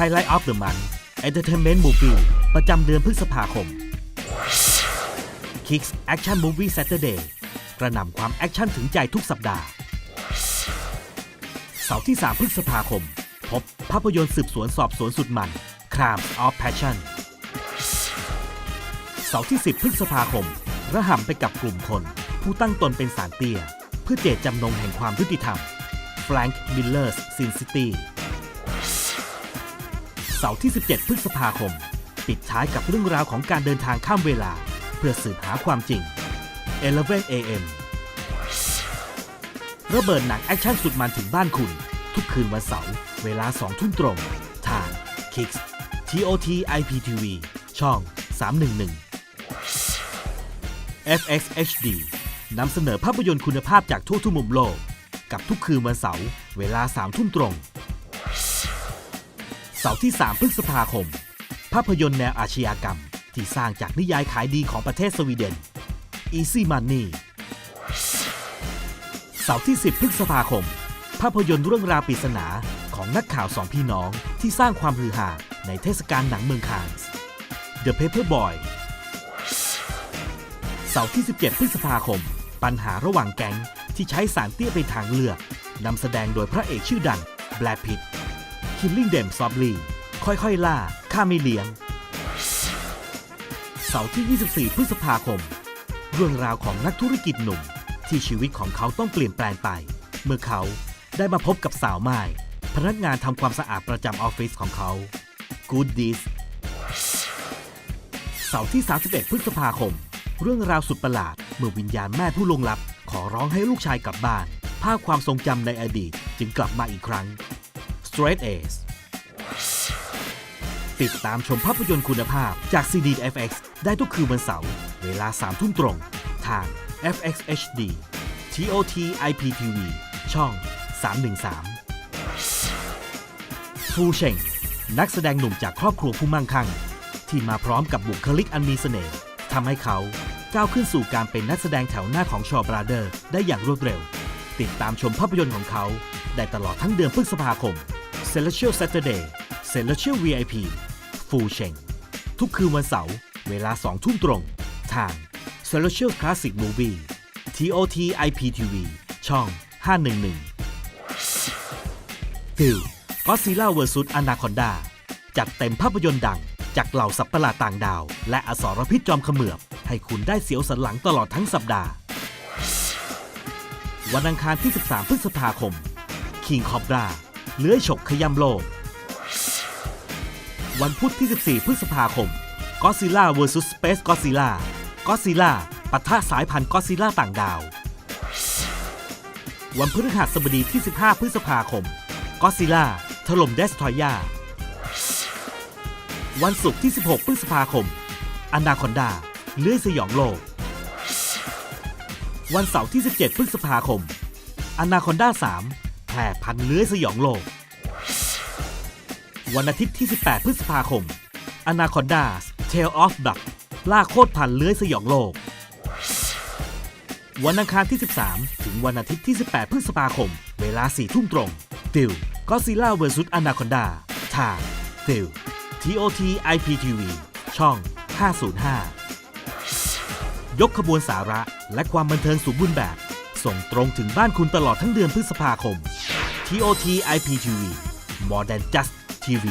Highlight of the Month Entertainment Movie ประจำเดือนพฤษภาคม Kicks Action Movie Saturday กระหน่ำความแอคชั่นถึงใจทุกสัปดาห์ เสาร์ที่ 3 พฤษภาคม พบภาพยนตร์สืบสวนสอบสวนสุดมัน Crimes of Passion เสาร์ที่ 10 พฤษภาคม ระห่ำไปกับกลุ่มคน ผู้ตั้งตนเป็นสารเตี้ย เพื่อเจตจำนงแห่งความยุติธรรม Frank Miller's Sin City เสาร์ที่ 17 พฤษภาคม ปิดท้ายกับเรื่องราวของการเดินทางข้ามเวลา เพื่อสืบหาความจริง 11 AM ระเบิดหนังแอคชั่นสุดมันถึงบ้านคุณ ทุกคืนวันเสาร์เวลา 2 ทุ่มตรง ทาง Kicks TOT IPTV ช่อง 311 FX HD นำเสนอภาพยนตร์คุณภาพจากทั่วทุกมุมโลก กับทุกคืนวันเสาร์เวลา 3 ทุ่มตรง เสาร์ที่ 3 พฤษภาคม ภาพยนตร์แนวอาชญากรรม ที่สร้างจากนิยายขายดีของประเทศสวีเดน Easy Money เสาร์ที่ 10 พฤษภาคม ภาพยนตร์เรื่องราวปริศนาของนักข่าวสองพี่น้องที่สร้างความฮือฮาในเทศกาลหนังเมืองคานส์ The Paper Boy เสาร์ที่ 17 พฤษภาคม ปัญหาระหว่างแก๊งที่ใช้สารเตี้ยเป็นทางเลือกนำแสดงโดยพระเอกชื่อดังแบลพิต Killing Them Softly ค่อยๆ ล่าข้าไม่เลี้ยง เสาร์ที่ 24 พฤษภาคม เรื่องราวของนักธุรกิจหนุ่ม ที่ชีวิตของเขาต้องเปลี่ยนแปลงไป เมื่อเขาได้มาพบกับสาวไม้พนักงานทำความสะอาดประจำออฟฟิศของเขา Good Deeds เสาร์ที่ 31 พฤษภาคม เรื่องราวสุดประหลาด เมื่อวิญญาณแม่ผู้ลวงลับ ขอร้องให้ลูกชายกลับบ้าน ภาพความทรงจำในอดีตจึงกลับมาอีกครั้ง Straight Ace ติดตามชมภาพยนตร์คุณภาพจาก CD FX ได้ทุกคืนวันเสาร์เวลา3ทุ่มตรง ทาง FX HD TOT IPTV ช่อง 313 ฟูเชงนักแสดงหนุ่มจากครอบครัวผู้มั่งคั่ง ที่มาพร้อมกับบุคลิกอันมีเสน่ห์ทำให้เขาก้าวขึ้นสู่การเป็นนักแสดงแถวหน้าของชอบราเดอร์ ได้อย่างรวดเร็ว ติดตามชมภาพยนตร์ของเขา ได้ตลอดทั้งเดือนพฤษภาคม Celestial Saturday Celestial VIP ฟูเชงทุกคืนวันเสาร์เวลา 2 ทุ่มตรง ทาง Celestial Classic Movie TOT IPTV ช่อง 511ฟิลก็ซีล่าเวอร์ซุสอนาคอนดาจัดเต็มภาพยนตร์ดัง จากเหล่าสัตว์ประหลาดต่างดาว และอสรพิษจอมเขมือบ ให้คุณได้เสียวสันหลังตลอดทั้งสัปดาห์ วันอังคารที่ 13 พฤษภาคม King Cobra เลื้อยฉกขยำโลก วันพุธที่ 14 พฤษภาคม Godzilla vs Space Godzilla Godzilla ปะทะสายพันธุ์ Godzilla ต่างดาว วันพฤหัสบดีที่ 15 พฤษภาคม Godzilla ถล่มเดสทอยาวันศุกร์ที่ 16 พฤษภาคมอนาคอนดาเลื้อยสยองโลก วันเสาร์ที่ 17 พฤษภาคมอนาคอนดา3 แพร่พันเลื้อยสยองโลก วันอาทิตย์ที่ 18 พฤษภาคม Anaconda Tail of Duck ล่าโคตรพันเลื้อยสยองโลก วันอังคารที่ 13 ถึงวันอาทิตย์ที่ 18 พฤษภาคม เวลา 4 ทุ่มตรงฟิลก็ซิล่าเวอร์ซุสอนาคอนดาทางฟิล TOT IPTV ช่อง 505 ยกขบวนสาระและความบันเทิงสูงบุญแบบ ส่งตรงถึงบ้านคุณตลอดทั้งเดือนพฤษภาคม TOT IPTV More than just TV